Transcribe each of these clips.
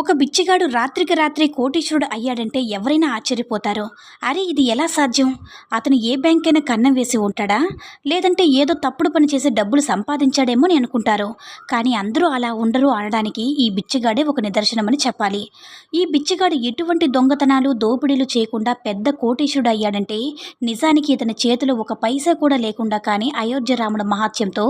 ఒక బిచ్చిగాడు రాత్రికి రాత్రి కోటీశ్వరుడు అయ్యాడంటే ఎవరైనా ఆశ్చర్యపోతారు? అరే ఇది ఎలా సాధ్యం? అతను ఏ బ్యాంక్ అయినా కన్నం వేసి ఉంటాడా? లేదంటే ఏదో తప్పుడు పని చేసి డబ్బులు సంపాదించాడేమో అని అనుకుంటారు? కానీ అందరూ అలా ఉండరు అనడానికి ఈ బిచ్చిగాడే ఒక నిదర్శనమని చెప్పాలి. ఈ బిచ్చిగాడు ఎటువంటి దొంగతనాలు దోపిడీలు చేయకుండా పెద్ద కోటీశ్వరుడు అయ్యాడంటే నిజానికి ఇతని చేతిలో ఒక పైసా కూడా లేకుండా కానీ అయోధ్య రాముడు మహాత్యంతో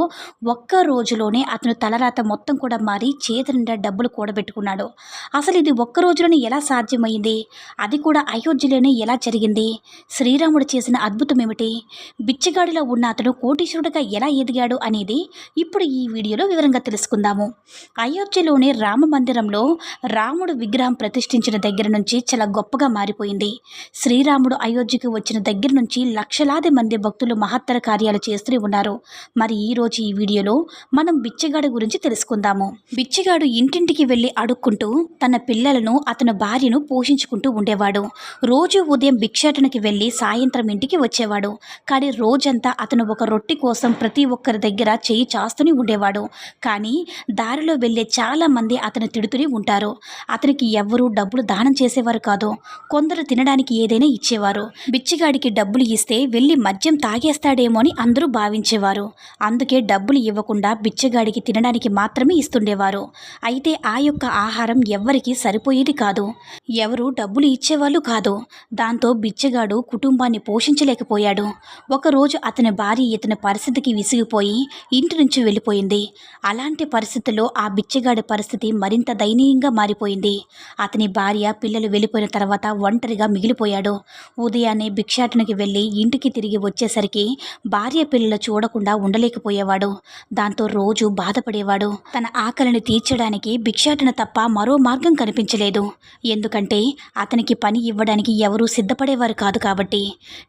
ఒక్క రోజులోనే అతను తలరాత మొత్తం కూడా మారి చేతి నిండా డబ్బులు కూడబెట్టుకున్నాడు. అసలు ఇది ఒక్క రోజులోనే ఎలా సాధ్యమైంది? అది కూడా అయోధ్యలోనే ఎలా జరిగింది? శ్రీరాముడు చేసిన అద్భుతం ఏమిటి బిచ్చగాడిలో ఉన్న అతను కోటీశ్వరుడిగా ఎలా ఎదిగాడు అనేది ఇప్పుడు ఈ వీడియోలో వివరంగా తెలుసుకుందాము. అయోధ్యలోని రామ మందిరంలో రాముడు విగ్రహం ప్రతిష్ఠించిన దగ్గర నుంచి చాలా గొప్పగా మారిపోయింది. శ్రీరాముడు అయోధ్యకు వచ్చిన దగ్గర నుంచి లక్షలాది మంది భక్తులు మహత్తర కార్యాలు చేస్తూనే ఉన్నారు. మరి ఈ రోజు ఈ వీడియోలో మనం బిచ్చగాడు గురించి తెలుసుకుందాము. బిచ్చగాడు ఇంటింటికి వెళ్ళి అడుక్కుంటూ తన పిల్లలను అతని భార్యను పోషించుకుంటూ ఉండేవాడు. రోజు ఉదయం భిక్షాటనకి వెళ్ళి సాయంత్రం ఇంటికి వచ్చేవాడు. కానీ రోజంతా అతను ఒక రొట్టె కోసం ప్రతి ఒక్కరి దగ్గర చేయి చాస్తూనే ఉండేవాడు. కానీ దారిలో వెళ్ళే చాలామంది అతను తిడుతూనే ఉంటారు. అతనికి ఎవ్వరూ డబ్బులు దానం చేసేవారు కాదు. కొందరు తినడానికి ఏదైనా ఇచ్చేవారు. బిచ్చిగాడికి డబ్బులు ఇస్తే వెళ్ళి మద్యం తాగేస్తాడేమో అని అందరూ భావించేవారు. అందుకే డబ్బులు ఇవ్వకుండా బిచ్చగాడికి తినడానికి మాత్రమే ఇస్తుండేవారు. అయితే ఆ యొక్క ఆహారం ఎవ్వరికీ సరిపోయేది కాదు. ఎవరు డబ్బులు ఇచ్చేవాళ్ళు కాదు. దాంతో బిచ్చగాడు కుటుంబాన్ని పోషించలేకపోయాడు. ఒకరోజు అతని భార్య ఇతని పరిస్థితికి విసిగిపోయి ఇంటి నుంచి వెళ్ళిపోయింది. అలాంటి పరిస్థితుల్లో ఆ బిచ్చగాడి పరిస్థితి మరింత దయనీయంగా మారిపోయింది. అతని భార్య పిల్లలు వెళ్ళిపోయిన తర్వాత ఒంటరిగా మిగిలిపోయాడు. ఉదయాన్నే భిక్షాటనకి వెళ్ళి ఇంటికి తిరిగి వచ్చేసరికి భార్య పిల్లలు చూడకుండా ఉండలేకపోయేవాడు. దాంతో రోజు బాధపడేవాడు. తన ఆకలిని తీర్చడానికి భిక్షాటన తప్ప మరో మార్గం కనిపించలేదు. ఎందుకంటే అతనికి పని ఇవ్వడానికి ఎవరూ సిద్ధపడేవారు కాదు కాబట్టి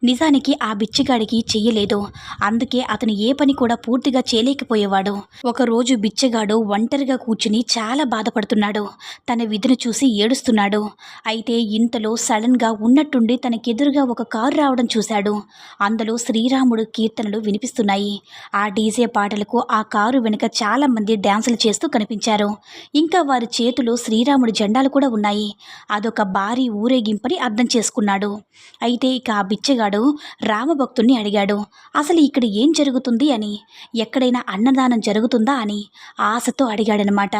నిజానికి ఆ బిచ్చగాడికి చెయ్యలేదు. అందుకే అతను ఏ పని కూడా పూర్తిగా చేయలేకపోయేవాడు. ఒకరోజు బిచ్చగాడు ఒంటరిగా కూర్చుని చాలా బాధపడుతున్నాడు. తన విధిని చూసి ఏడుస్తున్నాడు. అయితే ఇంతలో సడన్గా ఉన్నట్టుండి తనకెదురుగా ఒక కారు రావడం చూశాడు. అందులో శ్రీరాముడు కీర్తనలు వినిపిస్తున్నాయి. ఆ డీజే పాటలకు ఆ కారు వెనుక చాలామంది డ్యాన్సులు చేస్తూ కనిపించారు. ఇంకా వారి చేతిలో శ్రీరాముడి జెండాలు కూడా ఉన్నాయి. అదొక భారీ ఊరేగింపని అర్థం చేసుకున్నాడు. అయితే ఇక ఆ బిచ్చగాడు రామభక్తుణ్ణి అడిగాడు అసలు ఇక్కడ ఏం జరుగుతుంది అని? ఎక్కడైనా అన్నదానం జరుగుతుందా అని? ఆశతో అడిగాడనమాట.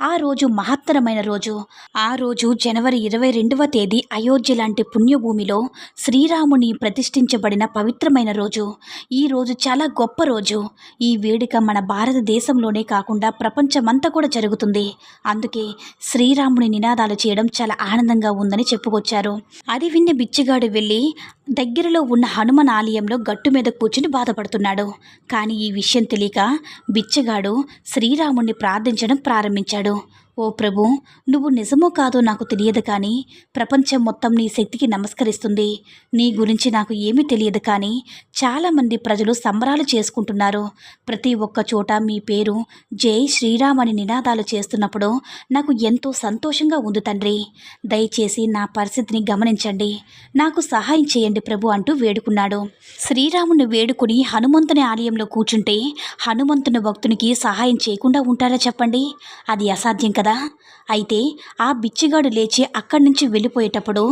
ఆ రోజు మహత్తరమైన రోజు. ఆ రోజు జనవరి ఇరవై రెండవ తేదీ అయోధ్య లాంటి పుణ్యభూమిలో శ్రీరాముని ప్రతిష్ఠించబడిన పవిత్రమైన రోజు. ఈ రోజు చాలా గొప్ప రోజు. ఈ వేడుక మన భారతదేశంలోనే కాకుండా ప్రపంచమంతా కూడా జరుగుతుంది. అందుకే శ్రీరాముని నినాదాలు చేయడం చాలా ఆనందంగా ఉందని చెప్పుకొచ్చారు. అది విన్న బిచ్చగాడు వెళ్ళి దగ్గరలో ఉన్న హనుమాన్ ఆలయంలో గట్టు మీద కూర్చుని బాధపడుతున్నాడు. కానీ ఈ విషయం తెలియక బిచ్చగాడు శ్రీరాముణ్ణి ప్రార్థించడం ప్రారంభించాడు. ఓ ప్రభు నువ్వు నిజమో కాదో నాకు తెలియదు కానీ ప్రపంచం మొత్తం నీ శక్తికి నమస్కరిస్తుంది. నీ గురించి నాకు ఏమీ తెలియదు కానీ చాలామంది ప్రజలు సంబరాలు చేసుకుంటున్నారు. ప్రతి ఒక్క చోట మీ పేరు జై శ్రీరామ్ అని నినాదాలు చేస్తున్నప్పుడు నాకు ఎంతో సంతోషంగా ఉంది తండ్రి. దయచేసి నా పరిస్థితిని గమనించండి. నాకు సహాయం చేయండి ప్రభు అంటూ వేడుకున్నాడు. శ్రీరాముని వేడుకుని హనుమంతుని ఆలయంలో కూర్చుంటే హనుమంతుని భక్తునికి సహాయం చేయకుండా ఉంటారా చెప్పండి? అది అసాధ్యం కదా. అయితే ఆ బిచ్చిగాడు లేచి అక్కడి నుంచి వెళ్ళిపోయేటప్పుడు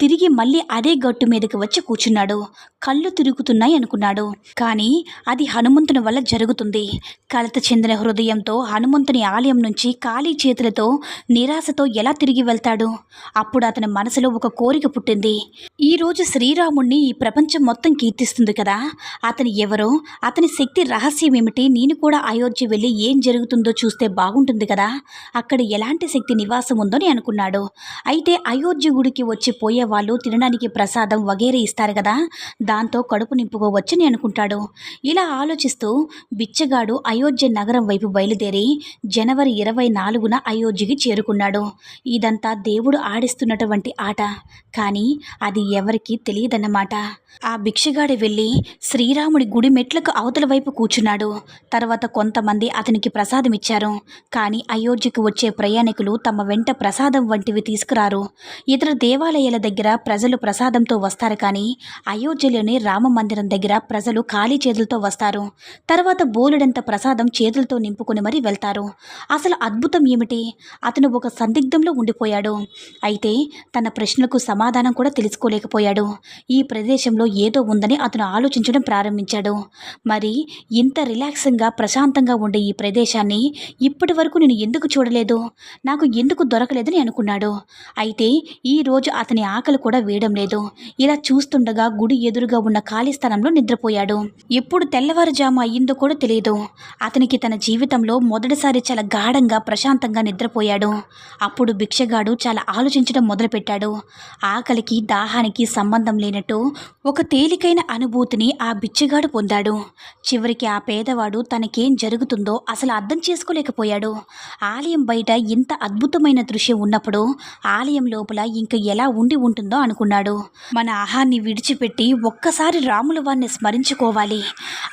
తిరిగి మళ్ళీ అదే గట్టు మీదకి వచ్చి కూర్చున్నాడు. కళ్ళు తిరుగుతున్నాయి అనుకున్నాడు. కానీ అది హనుమంతుని వల్ల జరుగుతుంది. కలత చెందిన హృదయంతో హనుమంతుని ఆలయం నుంచి ఖాళీ చేతులతో నిరాశతో ఎలా తిరిగి వెళ్తాడు? అప్పుడు అతని మనసులో ఒక కోరిక పుట్టింది. ఈరోజు శ్రీరాముణ్ణి ఈ ప్రపంచం మొత్తం కీర్తిస్తుంది కదా. అతని ఎవరో అతని శక్తి రహస్యం ఏమిటి నేను కూడా అయోధ్య వెళ్ళి ఏం జరుగుతుందో చూస్తే బాగుంటుంది కదా. అక్కడ ఎలాంటి శక్తి నివాసం ఉందని అనుకున్నాడు. అయితే అయోధ్య గుడికి వచ్చి పోయే వాళ్ళు తినడానికి ప్రసాదం వగేరే ఇస్తారు కదా దాంతో కడుపు నింపుకోవచ్చని అనుకుంటాడు. ఇలా ఆలోచిస్తూ బిచ్చగాడు అయోధ్య నగరం వైపు బయలుదేరి జనవరి ఇరవై నాలుగున అయోధ్యకి చేరుకున్నాడు. ఇదంతా దేవుడు ఆడిస్తున్నటువంటి ఆట కానీ అది ఎవరికీ తెలియదన్నమాట. ఆ భిక్షగాడి వెళ్ళి శ్రీరాముడి గుడి మెట్లకు అవతల వైపు కూర్చున్నాడు. తర్వాత కొంతమంది అతనికి ప్రసాదం ఇచ్చారు. కానీ అయోధ్యకు వచ్చే ప్రయాణికులు తమ వెంట ప్రసాదం వంటివి తీసుకురారు. ఇతర దేవాలయాల దగ్గర దగ్గర ప్రజలు ప్రసాదంతో వస్తారు కానీ అయోధ్యలోని రామ మందిరం దగ్గర ప్రజలు ఖాళీ చేతులతో వస్తారు. తర్వాత బోలెడంత ప్రసాదం చేతులతో నింపుకొని మరీ వెళ్తారు. అసలు అద్భుతం ఏమిటి? అతను ఒక సందిగ్ధంలో ఉండిపోయాడు. అయితే తన ప్రశ్నలకు సమాధానం కూడా తెలుసుకోలేకపోయాడు. ఈ ప్రదేశంలో ఏదో ఉందని అతను ఆలోచించడం ప్రారంభించాడు. మరి ఇంత రిలాక్సింగ్గా ప్రశాంతంగా ఉండే ఈ ప్రదేశాన్ని ఇప్పటి వరకు నేను ఎందుకు చూడలేదు? నాకు ఎందుకు దొరకలేదని అనుకున్నాడు. అయితే ఈ రోజు అతని ఆకలి కూడా వేయడం లేదు. ఇలా చూస్తుండగా గుడి ఎదురుగా ఉన్న ఖాళీ స్థలంలో నిద్రపోయాడు. ఎప్పుడు తెల్లవారుజాము అయ్యిందో కూడా తెలియదు. అతనికి తన జీవితంలో మొదటిసారి చాలా గాఢంగా ప్రశాంతంగా నిద్రపోయాడు. అప్పుడు భిక్షగాడు చాలా ఆలోచించడం మొదలుపెట్టాడు. ఆకలికి దాహానికి సంబంధం లేనట్టు ఒక తేలికైన అనుభూతిని ఆ బిచ్చగాడు పొందాడు. చివరికి ఆ పేదవాడు తనకేం జరుగుతుందో అసలు అర్థం చేసుకోలేకపోయాడు. ఆలయం బయట ఇంత అద్భుతమైన దృశ్యం ఉన్నప్పుడు ఆలయం లోపల ఇంక ఎలా ఉండి ఉంటుంది అనుకున్నాడు. మన ఆహాన్ని విడిచిపెట్టి ఒక్కసారి రాముల వారిని స్మరించుకోవాలి.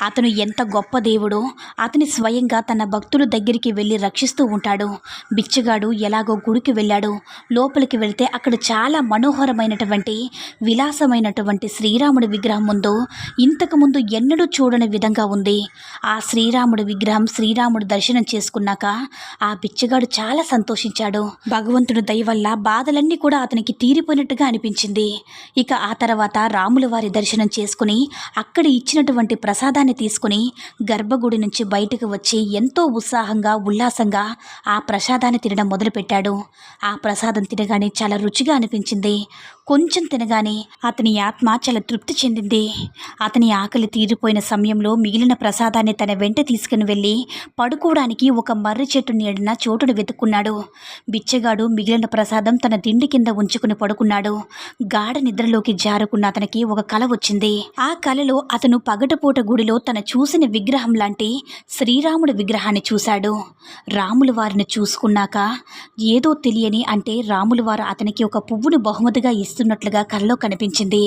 అతను ఎంత గొప్ప దేవుడో అతని స్వయంగా తన భక్తుల దగ్గరికి వెళ్ళి రక్షిస్తూ ఉంటాడు. బిచ్చగాడు ఎలాగో గుడికి వెళ్ళాడు. లోపలికి వెళ్తే అక్కడ చాలా మనోహరమైనటువంటి విలాసమైనటువంటి శ్రీరాముడి విగ్రహం ముందు ఇంతకుముందు ఎన్నడూ చూడని విధంగా ఉంది. ఆ శ్రీరాముడి విగ్రహం శ్రీరాముడు దర్శనం చేసుకున్నాక ఆ బిచ్చగాడు చాలా సంతోషించాడు. భగవంతుడు దయ వల్ల బాధలన్నీ కూడా అతనికి తీరిపోయినట్టుగా అనిపించింది. ఇక ఆ తర్వాత రాముల వారి దర్శనం చేసుకుని అక్కడ ఇచ్చినటువంటి ప్రసాదాన్ని తీసుకుని గర్భగుడి నుంచి బయటకు వచ్చి ఎంతో ఉత్సాహంగా ఉల్లాసంగా ఆ ప్రసాదాన్ని తినడం మొదలుపెట్టాడు. ఆ ప్రసాదం తినగానే చాలా రుచిగా అనిపించింది. కొంచెం తినగానే అతని ఆత్మ చాలా తృప్తి చెందింది. అతని ఆకలి తీరిపోయిన సమయంలో మిగిలిన ప్రసాదాన్ని తన వెంట తీసుకుని వెళ్ళి పడుకోవడానికి ఒక మర్రి చెట్టు నీడిన చోటును వెతుక్కున్నాడు. బిచ్చగాడు మిగిలిన ప్రసాదం తన దిండి కింద ఉంచుకుని పడుకున్నాడు. గాఢ నిద్రలోకి జారుకున్న అతనికి ఒక కల వచ్చింది. ఆ కలలో అతను పగటపూట గుడిలో తన చూసిన విగ్రహం లాంటి శ్రీరాముడి విగ్రహాన్ని చూశాడు. రాముల వారిని చూసుకున్నాక ఏదో తెలియని అంటే రాముల వారు అతనికి ఒక పువ్వును బహుమతిగా చేస్తున్నట్లుగా కలలో కనిపించింది.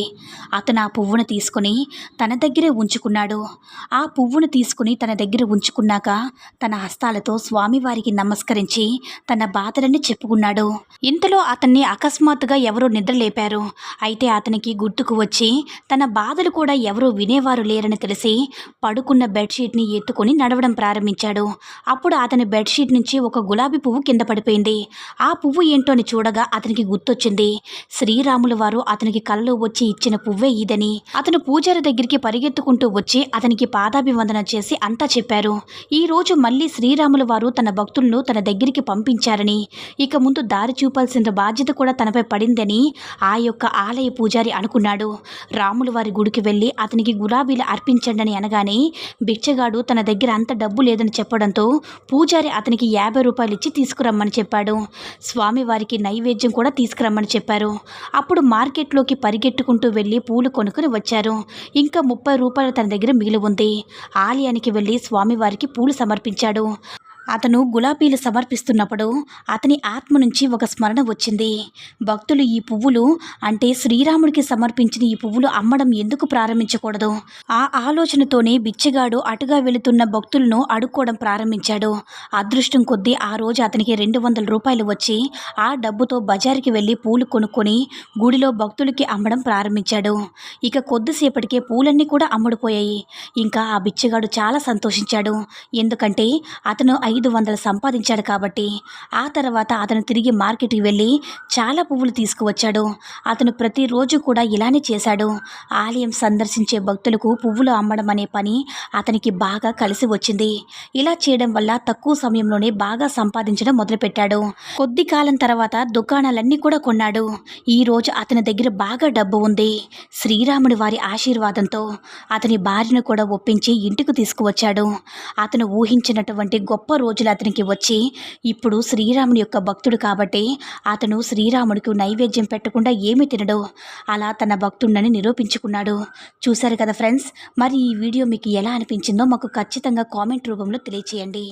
అతను ఆ పువ్వును తీసుకుని తన దగ్గరే ఉంచుకున్నాడు. ఆ పువ్వును తీసుకుని తన దగ్గర ఉంచుకున్నాక తన హస్తాలతో స్వామివారికి నమస్కరించి తన బాధలన్నీ చెప్పుకున్నాడు. ఇంతలో అతన్ని అకస్మాత్తుగా ఎవరో నిద్రలేపారు. అయితే అతనికి గుర్తుకు వచ్చి తన బాధలు కూడా ఎవరూ వినేవారు లేరని తెలిసి పడుకున్న బెడ్షీట్ని ఎత్తుకొని నడవడం ప్రారంభించాడు. అప్పుడు అతని బెడ్షీట్ నుంచి ఒక గులాబీ పువ్వు కింద పడిపోయింది. ఆ పువ్వు ఏంటో అని చూడగా అతనికి గుర్తొచ్చింది. శ్రీరాముల వారు అతనికి కలలో వచ్చి ఇచ్చిన పువ్వే ఇదని అతను పూజారి దగ్గరికి పరిగెత్తుకుంటూ వచ్చి అతనికి పాదాభివందన చేసి అంతా చెప్పారు. ఈ రోజు మళ్ళీ శ్రీరాముల వారు తన భక్తులను తన దగ్గరికి పంపించారని ఇక ముందు దారి చూపాల్సిన బాధ్యత కూడా తనపై పడిందని ఆ యొక్క ఆలయ పూజారి అనుకున్నాడు. రాముల వారి గుడికి వెళ్ళి అతనికి గులాబీలు అర్పించండి అనగానే బిచ్చగాడు తన దగ్గర అంత డబ్బు లేదని చెప్పడంతో పూజారి అతనికి యాభై రూపాయలు ఇచ్చి తీసుకురమ్మని చెప్పాడు. స్వామివారికి నైవేద్యం కూడా తీసుకురమ్మని చెప్పారు. అప్పుడు మార్కెట్లోకి పరిగెట్టుకుంటూ వెళ్ళి పూలు కొనుక్కొని వచ్చారు. ఇంకా ముప్పై రూపాయలు తన దగ్గర మిగిలి ఉంది. ఆలయానికి వెళ్ళి స్వామివారికి పూలు సమర్పించాడు. అతను గులాబీలు సమర్పిస్తున్నప్పుడు అతని ఆత్మ నుంచి ఒక స్మరణ వచ్చింది. భక్తులు ఈ పువ్వులు అంటే శ్రీరాముడికి సమర్పించిన ఈ పువ్వులు అమ్మడం ఎందుకు ప్రారంభించకూడదు? ఆ ఆలోచనతోనే బిచ్చగాడు అటుగా వెళుతున్న భక్తులను అడుక్కోవడం ప్రారంభించాడు. అదృష్టం కొద్దీ ఆ రోజు అతనికి రెండు వందల రూపాయలు వచ్చి ఆ డబ్బుతో బజారుకి వెళ్ళి పూలు కొనుక్కొని గుడిలో భక్తులకి అమ్మడం ప్రారంభించాడు. ఇక కొద్దిసేపటికే పూలన్నీ కూడా అమ్ముడుపోయాయి. ఇంకా ఆ బిచ్చగాడు చాలా సంతోషించాడు. ఎందుకంటే అతను ఐదు వందలు సంపాదించాడు కాబట్టి ఆ తర్వాత అతను తిరిగి మార్కెట్కి వెళ్ళి చాలా పువ్వులు తీసుకువచ్చాడు. అతను ప్రతిరోజు కూడా ఇలానే చేశాడు. ఆలయం సందర్శించే భక్తులకు పువ్వులు అమ్మడం అనే పని అతనికి బాగా కలిసి వచ్చింది. ఇలా చేయడం వల్ల తక్కువ సమయంలోనే బాగా సంపాదించడం మొదలుపెట్టాడు. కొద్ది కాలం తర్వాత దుకాణాలన్నీ కూడా కొన్నాడు. ఈరోజు అతని దగ్గర బాగా డబ్బు ఉంది. శ్రీరాముడి వారి ఆశీర్వాదంతో అతని భార్యను కూడా ఒప్పించి ఇంటికి తీసుకువచ్చాడు. అతను ఊహించినటువంటి గొప్ప రోజులు అతనికి వచ్చి ఇప్పుడు శ్రీరాముని యొక్క భక్తుడు కాబట్టి అతను శ్రీరాముడికి నైవేద్యం పెట్టకుండా ఏమి తినడు. అలా తన భక్తుడిని నిరూపించుకున్నాడు. చూశారు కదా ఫ్రెండ్స్ మరి ఈ వీడియో మీకు ఎలా అనిపించిందో మాకు ఖచ్చితంగా కామెంట్ రూపంలో తెలియచేయండి.